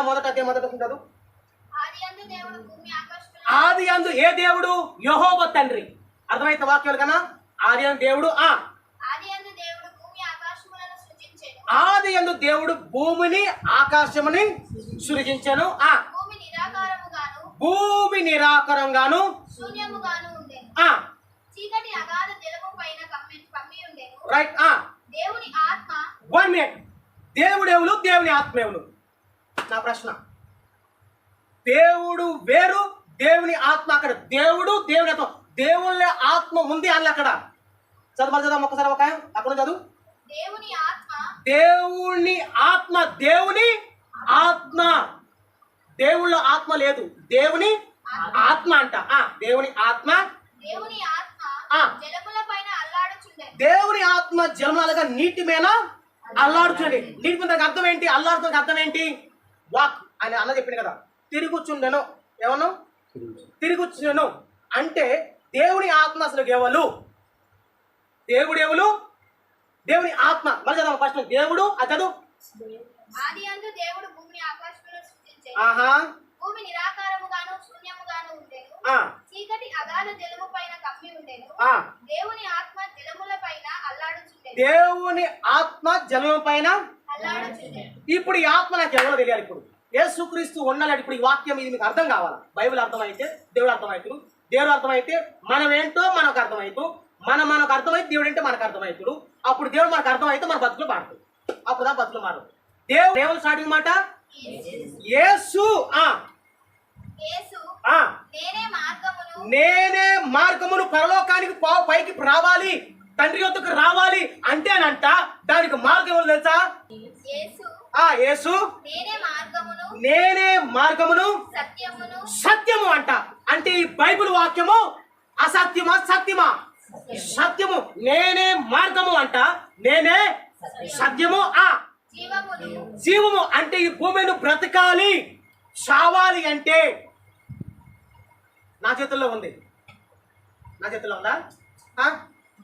ఆది కాండ మొదట అధ్యాయం మొదట ఆకాశములను ఆది అందు ఏ దేవుడు? యహోవ తండ్రి. అర్థమైతే వాక్యాలు కన్నా? ఆది అందు దేవుడు ఆ ఆది అందు దేవుడు భూమిని ఆకాశముని సృజించను ఆ. భూమి నిరాకరంగాను ఆ. చీకటి అగాధ జలము పైన కమ్మి కమ్మి ఉండెను. రైట్ ఆ. దేవుని ఆత్మ వన్ మినిట్ దేవుని ఆత్మ ఎవరు నా ప్రశ్న. దేవుడు వేరు దేవుని ఆత్మ అక్కడ. దేవుడు దేవుని ఆత్మ. దేవుని ఆత్మ ఉంది అని అక్కడ. చదువు చదువు ఒక్కసారి ఒక అక్కడ చదువు. దేవుని ఆత్మ. దేవుని ఆత్మ దేవుని ఆత్మ. దేవుళ్ళ ఆత్మ లేదు. దేవుని ఆత్మ అంట. ఆ దేవుని ఆత్మ. దేవుని ఆత్మ దేవుని ఆత్మ జన్మలుగా నీటి మీద అల్లాడుచుంది నీటి మీద అర్థం ఏంటి? అల్లాడుతుంది అర్థం ఏంటి? వాక్ అని అన్న చెప్పింది కదా. తిరుగుచుండెను ఏమన్నా తిరుగుచుండెను. అంటే దేవుని ఆత్మ అసలు ఎవరు? దేవుడు ఎవరు? దేవుని ఆత్మ. మళ్ళీ చదవ ఫస్ట్. దేవుడు అతడు? ఆహా. భూమి నిరాకారముగాను శూన్యముగాను ఉండెను. ఆ, చీకటి అగాధ జలము పైన కమ్మి ఉండెను. ఆ. దేవుని ఆత్మ జలముల పైన అల్లాడుచుండెను. దేవుని ఆత్మ జలం పైన ఇప్పుడు ఈ ఆత్మ నాకు ఎవరో తెలియాలి ఇప్పుడు? యేసుక్రీస్తు ఉన్నాడు ఇప్పుడు ఈ వాక్యం ఇది మీకు అర్థం కావాలి? బైబిల్ అర్థమైతే దేవుడు అర్థమవుతుడు దేవుడు అర్థమైతే మనం ఏంటో మనకు అర్థమవుతూ మనం మనకు అర్థమైతే దేవుడు ఏంటో మనకు అర్థమవుతుడు అప్పుడు దేవుడు మనకు అర్థమైతే మన బతుకులు మారుతుంది అప్పుడు దా బతుకులు మారు దేవుడు దేవుడు స్టార్టింగ్ మాట? యేసు. ఆ. నేనే మార్గమును పరలోకానికి పైకి రావాలి. తండ్రి యొద్దకు రావాలి అంటేనంట దానికి మార్గం ఎవరు తెలుసా? ఆ యేసు నేనే మార్గమును సత్యము అంట. అంటే ఈ బైబిల్ వాక్యము అసత్యమా సత్యమా? సత్యము. నేనే మార్గము అంట. నేనే సత్యము ఆ. జీవము అంటే ఈ భూమిని బ్రతకాలి చావాలి అంటే నా చేతుల్లో ఉంది. నా చేతుల్లో ఉందా?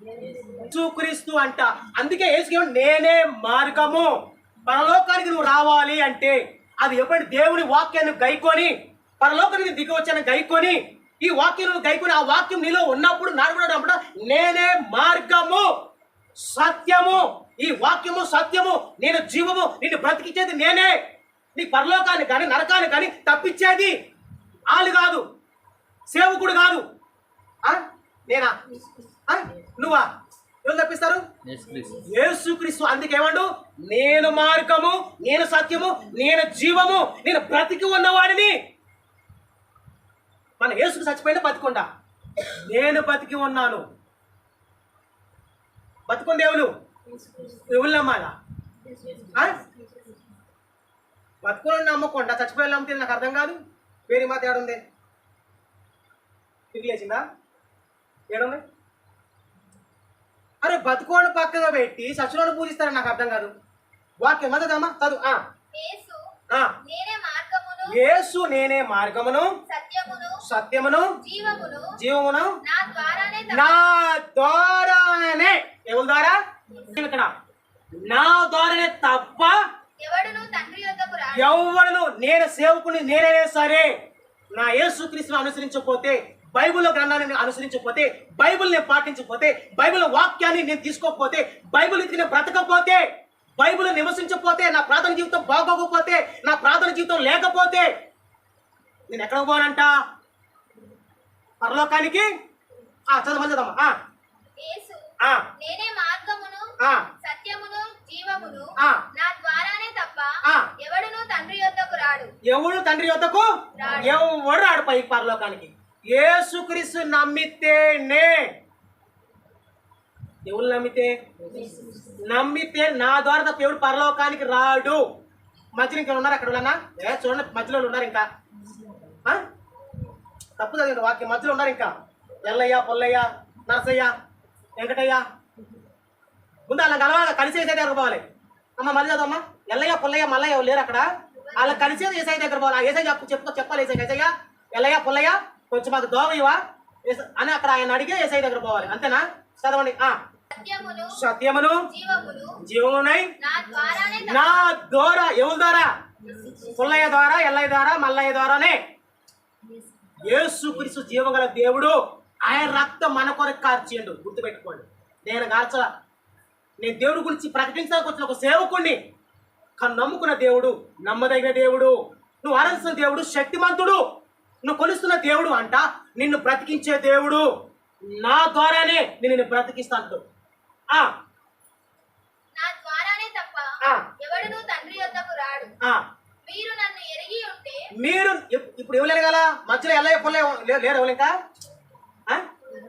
యేసుక్రీస్తు అంట. అందుకే యేసు నేనే మార్గము. పరలోకానికి నువ్వు రావాలి అంటే అది ఎప్పుడు దేవుని వాక్యాన్ని గైకొని పరలోకానికి దిగి వచ్చాను గైకొని ఈ వాక్యం గైకొని ఆ వాక్యం నీలో ఉన్నప్పుడు నడవడప్పుడు నేనే మార్గము సత్యము. ఈ వాక్యము సత్యము నేను జీవము నిన్ను బ్రతికించేది నేనే. నీ పరలోకాన్ని కానీ నరకాన్ని కానీ తప్పించేది ఆలు కాదు సేవకుడు కాదు. నేనా? నువ్వా? ఎవరు తప్పిస్తారు? యేసుక్రీస్తు. అందుకేమండు? నేను మార్గము నేను సత్యము నేను జీవము నేను బ్రతికి ఉన్నవాడిని. మన యేసుకు చచ్చిపోయిన బతికుండా. నేను బతికి ఉన్నాను. బతుకుంది ఎవరు? ఎవరు నమ్మాలా? బతుకుని నమ్మకుండా చచ్చిపోయి నమ్మితే నాకు అర్థం కాదు. వేరే మాట ఏడుంది? తిరిగి లేచిందా ఏడుంది? అరే బతుకోని పక్కగా పెట్టి సచ్చులను పూజిస్తారని నాకు అర్థం కాదు. వాక్యం మద్దతమ్మా చదువు. ఆ, యేసు ఆ. నేనే మార్గమును యేసు నేనే మార్గమును సత్యమును జీవమును నా ద్వారానే ఎవరి ద్వారా? ఇక్కడ. నా ద్వారానే తప్ప ఎవడును నేను సేవకుని నేనే సరే నా యేసుక్రీస్తును అనుసరించకపోతే బైబిల్ గ్రంథాన్ని నేను అనుసరించకపోతే బైబిల్ నేను పాటించకపోతే బైబిల్ వాక్యాన్ని నేను తీసుకోకపోతే బైబిల్ నేను బ్రతకపోతే బైబిల్ నివసించకపోతే నా ప్రార్థన జీవితం బాగోకపోతే నా ప్రార్థన జీవితం లేకపోతే నేను ఎక్కడ పోనంట పరలోకానికి? ఆ చదవమని చదవమ్మా. నేనే మార్గమును ఆ, సత్యమును జీవమును. నా ద్వారానే తప్ప ఆ. ఎవడును తండ్రి యొద్దకు రాడు. ఎవడు తండ్రి యొద్దకు. ఎవడు రాడు పై పరలోకానికి? ఏసుక్రీస్తు నమ్మితేనే. ఎవరు నమ్మితే? నమ్మితే నా ద్వారా తప్ప ఎవడు పరలోకానికి రాడు. మధ్యలో ఇంకా ఉన్నారు అక్కడ ఉన్నా ఏ చూడండి మధ్యలో ఉన్నారు ఇంకా? ఆ? తప్పు కదా వాక్యం. మధ్యలో ఉన్నారు ఇంకా? ఎల్లయ్య పొల్లయ్య నరసయ్య వెంకటయ్య. ముందు అలా కలవాలి కలిసి వేసే దగ్గర పోవాలి. అమ్మ మళ్ళీ చదవమ్మా ఎల్లయ్య పొల్లయ్య మల్లయ్య లేరు అక్కడ? అలా కలిసి ఏసై దగ్గర పోవాలి. ఆ ఏసై చెప్పు చెప్పుకో చెప్పాలి ఏసై ఏసయ్య ఎల్లయ్య పొల్లయ్య కొంచెం మాకు దోవ ఇవ్వా ఏస- అని అక్కడ ఆయన అడిగే ఏసై దగ్గర పోవాలి. అంతేనా? చదవండి ఆ. సత్యమును జీవమును నా ద్వారా ఎవరి ద్వారా? పుల్లయ్య ద్వారా ఎల్లయ్య ద్వారా మల్లయ్య ద్వారానే. యేసు క్రీస్తు జీవగల దేవుడు ఆయన రక్తం మన కొరకు కార్చిండు గుర్తుపెట్టుకోండి. నేను కాల్చల. నేను దేవుడి గురించి ప్రకటించడానికి వచ్చిన ఒక సేవకుణ్ణి. కానీ నమ్ముకున్న దేవుడు నమ్మదగిన దేవుడు నువ్వు ఆరాధిస్తున్న దేవుడు శక్తిమంతుడు. నువ్వు కొలుస్తున్న దేవుడు అంట నిన్ను బ్రతికించే దేవుడు. నా ద్వారానే నేను నిన్ను బ్రతికిస్తాను ఆ, నా ద్వారానే తప్ప ఆ. ఎవడును తండ్రి యొద్దకు రాడు. ఆ. మీరు నన్ను ఎరిగి ఉంటే మీరు ఇప్- ఇప్పుడు ఎవరు కదా? మధ్యలో ఎల్లయ్య పుల్లయ్య లే- లేరు ఎవరు ఇంకా? ఆ?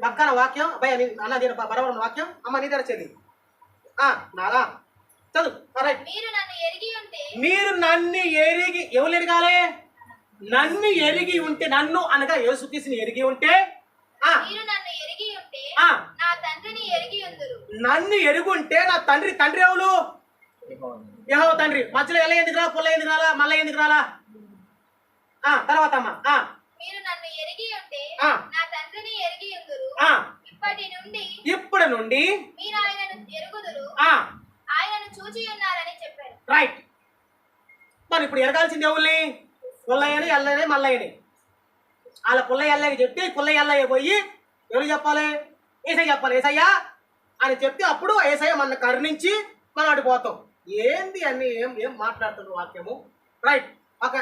పక్కన వాక్యం అబ్బాయి అన్న దీని బరబరం వాక్యం అమ్మ నీ దగ్గర ఆ, నారా చదువు మీరు నన్ను ఎరిగి ఉంటే మీరు నన్ను ఎరిగి ఎవరు ఎరగాలి? నన్ను ఎరిగి ఉంటే నన్ను అనగా యేసుక్రీస్తుని ఎరిగి ఉంటే ఆ మీరు నన్ను ఎరిగి ఉంటే ఆ నా తండ్రిని ఎరిగి ఉందురు. నన్ను ఎరుగుంటే నా తండ్రి తండ్రి ఎవరు? యహో తండ్రి. మధ్యలో ఎలా ఎందుకు రా పుల్ల ఎందుకు రాలా? మళ్ళీ ఎందుకు రాలా? ఆ తర్వాత అమ్మ ఆ. మీరు నన్ను ఎరిగి ఉంటే ఆ. నా తండ్రిని ఎరిగి ఉందురు. ఆ. ఇప్పటి నుండి ఇప్పటి నుండి మీరు ఆయనను ఎరుగుదురు. ఆ. ఆయనను చూచి ఉన్నారని చెప్పారు. రైట్ మరి ఇప్పుడు ఎరగాల్సింది ఎవరిని? పుల్లయ్యని ఎల్లయ్యని మల్లయ్యని. వాళ్ళ పుల్లయ్య ఎల్లయ్య చెప్తే పుల్లయ్య ఎల్లయ్య పోయి ఎవరు చెప్పాలి? ఏసయ్య చెప్పాలి. ఏసయ్యా అని చెప్తే అప్పుడు ఏసయ్య మన కరుణించి మనం అడిపోతాం ఏంది అని ఏం ఏం మాట్లాడుతున్నారు వాక్యము? Right okay